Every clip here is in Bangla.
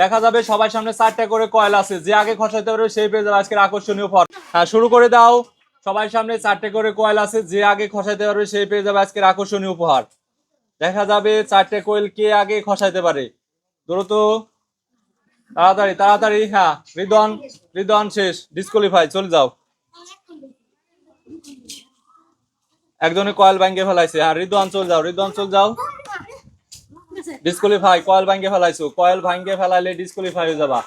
দেখা যাবে সবার সামনে চারটা করে কয়েল আছে। যে আগে খসাইতে পারবে সেই পেয়ে যাবে আজকের আকর্ষণীয় ফল। হ্যাঁ শুরু করে দাও। সবার সামনে চারটে করে কয়েল আছে, যে আগে খসাইতে পারবে সেই পেয়ে যাবে আজকের আকর্ষণীয় উপহার। দেখা যাবে চারটে কোয়েল কে আগে খসাইতে পারে। দ্রুত, তাড়াতাড়ি তাড়াতাড়ি হ্যাঁ রিদন রিদন শেষ ডিসকোয়ালিফাই চলে যাও। একজনে কয়েল ভাঙ্গে ফেলাইছে। হ্যাঁ রিদন, চলে যাও, রিদন, চলে যাও। ডিসকোয়ালিফাই, কয়েল ভাঙ্গে ফেলাইছো। কয়েল ভাঙ্গে ফেলাইলে ডিসকোয়ালিফাই হয়ে যাবা।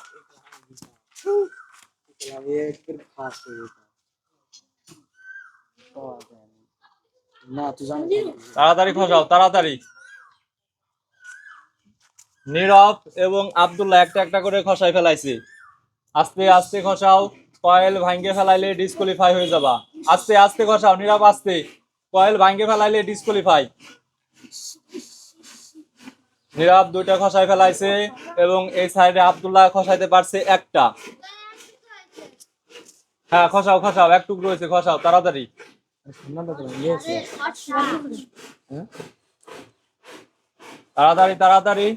তাড়াতাড়ি খসাও তাড়াতাড়ি। নীরব এবং আব্দুল্লাহ একটা একটা করে খসাই ফেলাইছে। আস্তে আস্তে খসাও, কয়েল ভাঙ্গে ফেলাইলে ডিসকোয়ালিফাই হয়ে যাবা। আস্তে আস্তে খসাও, নীরব আস্তে। কয়েল ভাঙ্গে ফেলাইলে ডিসকোয়ালিফাই। নীরব দুইটা খসাই ফেলাইছে এবং এই সাইডে আব্দুল্লাহ খসাইতে পারছে একটা। হ্যাঁ খসাও খসাও, এক টুকরো হয়েছে, খসাও, তাড়াতাড়ি। তাড়াতাড়ি তাড়াতাড়ি.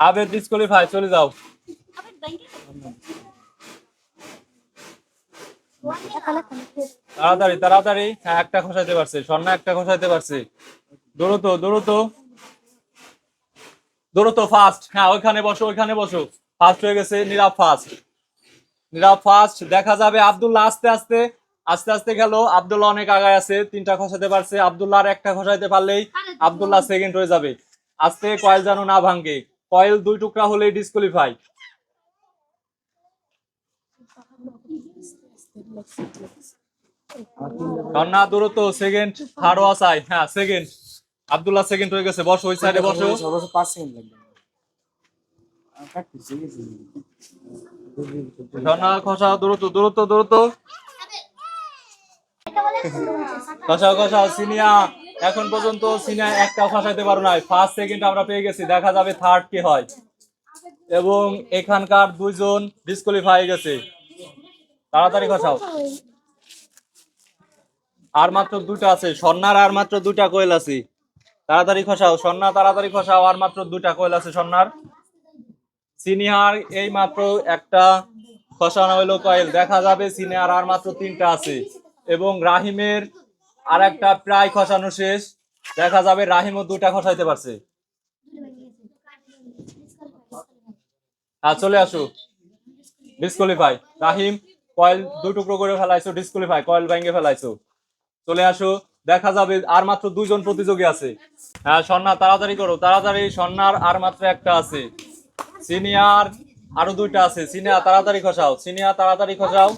আবেদ ডিসকোয়ালিফাই চলে যাও। তাড়াতাড়ি তাড়াতাড়ি। হ্যাঁ একটা খসাইতে পারছে। স্বর্ণা একটা খসাইতে পারছে। দ্রুত দ্রুত। দ্রুত ফাস্ট হ্যাঁ ওইখানে বসো ওইখানে বসো। ফাস্ট হয়ে গেছে নীরব ফাস্ট নীরব ফাস্ট দেখা যাবে আব্দুল্লাহ আস্তে আস্তে আস্তে আস্তে গেল। আবদুল্লাহ অনেক আগায় আছে, তিনটা খসাইতে পারছে। আব্দুল্লাহ একটা খসাইতে পারলেই আব্দুল্লাহ সেকেন্ড হয়ে যাবে। আস্তে কয়েল যেন না ভাঙ্গে কয়েল দুই টুকরা হলেই ডিসকোয়ালিফাই দ্রুত সেকেন্ড থার্ড হ্যাঁ সেকেন্ড আব্দুল্লাহ সেকেন্ড হয়ে গেছে। বসো, ওই সাইডে বসো। সেকেন্ড লাগবে এখন পর্যন্ত সিনিয়া একটা খসাইতে পারো নাই। ফার্স্ট সেকেন্ড আমরা পেয়ে গেছি। দেখা যাবে থার্ড কে হয়। এবং এখানকার দুইজন ডিসকোয়ালিফাই হয়ে গেছে। তাড়াতাড়ি খসাও আর মাত্র দুটা আছে, স্বর্ণার আর মাত্র দুটা কোয়েল আছে। তাড়াতাড়ি খসাও, স্বর্ণা তাড়াতাড়ি খসাও, আর মাত্র দুটা কোয়েল আছে স্বর্ণার। সিনিয়র এই মাত্র একটা, খসানো হইল কয়েল। দেখা যাবে সিনিয়র আর মাত্র তিনটা আছে। এবং রাহিমের আর একটা প্রায় খসানো শেষ। দেখা যাবে রাহিমও দুটা খসাইতে পারছে। হ্যাঁ চলে আসো। ডিসকোয়ালিফাই রাহিম কয়েল দুই টুকরো করে ফেলাইছো ডিসকোয়ালিফাই কয়েল ভেঙে ফেলাইছো। চলে আসো, দেখা যাবে আর মাত্র দুইজন প্রতিযোগী আছে। হ্যাঁ স্বর্ণা তাড়াতাড়ি করো, তাড়াতাড়ি স্বর্ণার আর মাত্র একটা আছে। সিনিয়র আরও দুইটা আছে। সিনিয়া তাড়াতাড়ি খসাও। সিনিয়া তাড়াতাড়ি খসাও।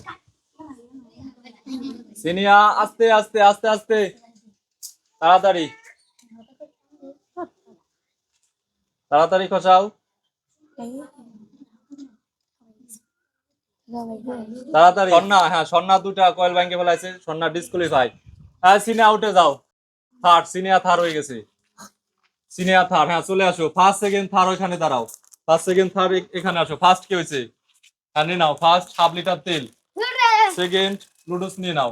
সিনিয়া আস্তে আস্তে আস্তে আস্তে। তাড়াতাড়ি। তাড়াতাড়ি খসাও। তাড়াতাড়ি। সন্না হ্যাঁ সন্না দুটা কয়েল ব্যাংকে ফেলাইছে সন্না ডিসকোয়ালিফাই হ্যাঁ সিনিয়া আউটে যাও। থার্ড সিনিয়া থার্ড হয়ে গেছে। সিনিয়া থার্ড হ্যাঁ চলে আসো। ফার্স্ট সেকেন্ড থার্ড ওইখানে দাঁড়াও। ফার্স্ট সেকেন্ড থার্ড এখানে আসো। ফার্স্ট কি হয়েছে? হ্যাঁ নিয়ে নাও। ফার্স্ট হাফ লিটার তেল। সেকেন্ড লুডুস নিয়ে নাও।